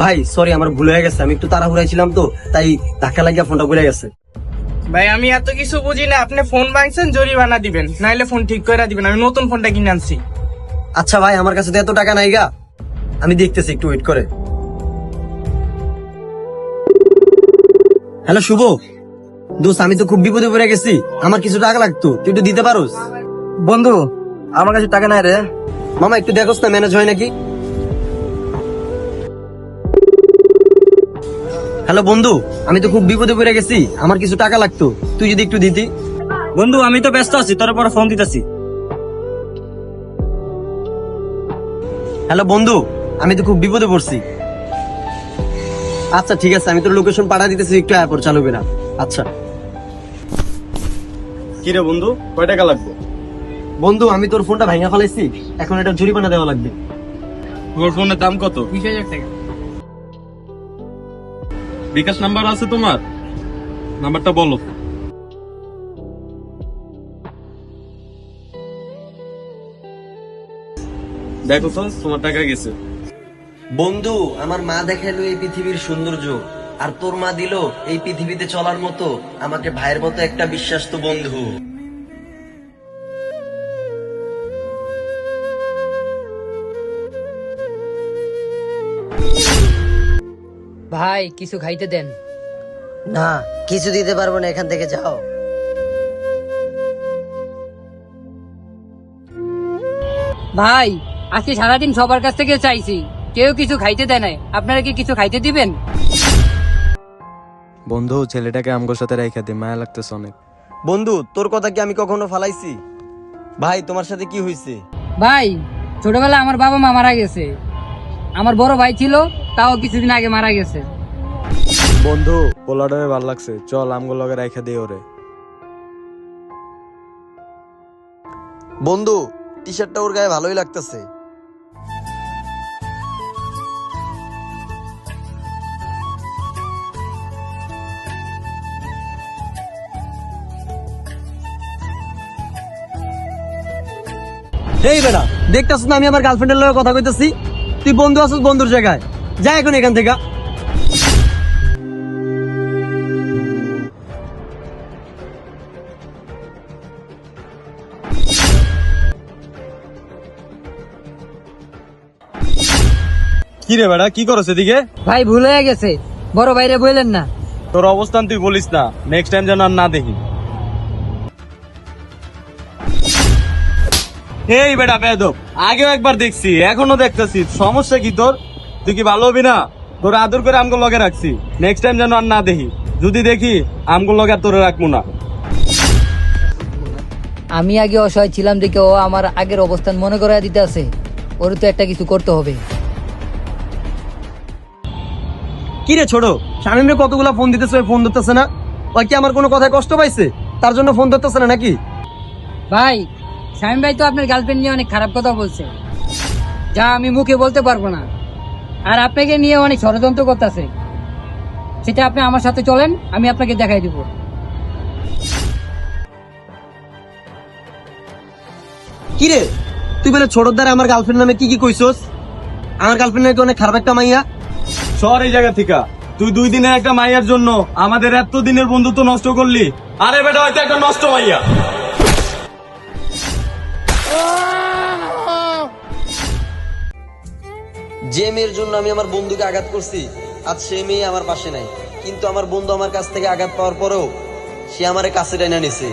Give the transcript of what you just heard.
ভাই সরি আমার ভুল হয়ে গেছে। আমি একটু তাড়াহুড়াই ছিলাম তো তাই ধাক্কা লাগিয়া ফোনটা ভুলে গেছে। ভাই আমি এত কিছু বুঝি না। আপনি ফোন ভাঙছেন জরিমানা দিবেন। নাইলে ফোন ঠিক করে দিবেন। আমি নতুন ফোনটা কিনে আনছি। আচ্ছা ভাই আমার কাছে তো এত টাকা নাই গা। আমি দেখতেছি একটু ওয়েট করে। হ্যালো শুভ। দোস্ত আমি তো খুব বিপদে পড়ে গেছি। আমার কিছু টাকা লাগতো। তুই একটু দিতে পারোস? বন্ধু আমার কাছে টাকা নাই রে। মামা একটু দেখোস না ম্যানেজ হয় নাকি? হ্যালো বন্ধু আমি তো খুব বিপদে পড়ে গেছি আমার কিছু টাকা লাগতো তুই যদি একটু দিতি। বন্ধু আমি তো ব্যস্ত আছি তোর পরে ফোন দিতেছি। হ্যালো বন্ধু আমি তো খুব বিপদে পড়ছি। আচ্ছা ঠিক আছে আমি তোর লোকেশন পাঠা দিতেছি একটু অ্যাপর চালু না আচ্ছা। কি রে বন্ধু কয় টাকা লাগবে? বন্ধু আমি তোর ফোনটা ভাঙা ফেলাইছি এখন এটা জরিমানা দেওয়া লাগবে। তোর ফোনের দাম কত? বিশ হাজার টাকা। বিকাশ নাম্বার আছে তোমার? নাম্বারটা বলো। দেখো তো, তোমার টাকা গেছে। বন্ধু, আমার মা দেখাইলো এই পৃথিবীর সৌন্দর্য, আর তোর মা দিল এই পৃথিবীতে চলার মতো আমাকে ভাইয়ের মতো একটা বিশ্বাস তো বন্ধু। ভাই কিছু খাইতে দেন। না কিছু দিতে পারব না এখান থেকে যাও। ভাই আজকে সারাদিন সবার কাছ থেকে চাইছি। কেউ কিছু খাইতে দেয় নাই। আপনারা কি কিছু খাইতে দিবেন? বন্ধু ছেলেটাকে আমগোর সাথে রেখে দে মায়া লাগতেছে অনেক। বন্ধু তোর কথা কি আমি কখনো ফালাইছি? ভাই তোমার সাথে কি হয়েছে ভাই ছোটবেলা আমার বাবা মা মারা গেছে। আমার বড় ভাই ছিল তাও কিছুদিন আগে মারা গেছে। বন্ধু পোলাডারে ভালো লাগছে। চল আমগো লগে রেখে দে ওরে। বন্ধু টি শার্টটা ওর গায়ে ভালোই লাগতেছে। এই বেটা দেখতেছ না আমি আমার গার্লফ্রেন্ডের লগে কথা কইতেছি? তুই বন্ধু আছিস বন্ধুর জায়গায়। যা এখন এখান থেকে। কি রে বেটা কি করছ এদিকে? ভাই ভুল হয়ে গেছে। বড় ভাইরে বললেন না। তোর অবস্থান তুই বলিস না। নেক্সট টাইম যেন আর না দেখি। এই বেটা বেদব আগেও একবার দেখছি এখনও দেখতেছি। সমস্যা কি তোর? তুই কি ভালো হবি না? তোর আদর করে আমগুলো লগে রাখছি। নেক্সট টাইম যেন আর না দেখি। যদি দেখি আমগুলো লগে আর তোরে রাখব না। আমি আগে অসহায় ছিলাম দেখে ও আমার আগের অবস্থান মনে করাই দিতে আছে। ওর তো একটা কিছু করতে হবে। কি রে ছোট শামিমে কতগুলা ফোন দিতেছে ওই ফোন ধরতেছে না? ওই কি আমার কোনো কথায় কষ্ট পাইছে? তার জন্য ফোন ধরতেছে না নাকি? ভাই স্বামী ভাই তো আপনার গার্লফ্রেন্ড নিয়ে অনেক খারাপ কথা বলছে। যা আমি মুখে বলতে পারব না। আর আপনাকে নিয়ে অনেক ষড়যন্ত্র করতেছে। সেটা আপনি আমার সাথে চলেন আমি আপনাকে দেখাই দিব। কি রে? তুই বলে ছোট দ্বারা আমার গার্লফ্রেন্ড নামে কি কি কইছস? আমার গার্লফ্রেন্ড নাকি অনেক খারাপ একটা মাইয়া? সর এই জায়গা থেকে। তুই দুই দিনের একটা মাইয়ার জন্য আমাদের এত দিনের বন্ধুত্ব নষ্ট করলি। আরে বেটা হয়তো একটা নষ্ট মাইয়া। যে মেয়ের জন্য আমি আমার বন্ধুকে আঘাত করছি, আজ সে মেয়ে আমার পাশে নাই। কিন্তু আমার বন্ধু আমার কাছ থেকে আঘাত পাওয়ার পরেও সে আমার কাছে টেনে নিছে।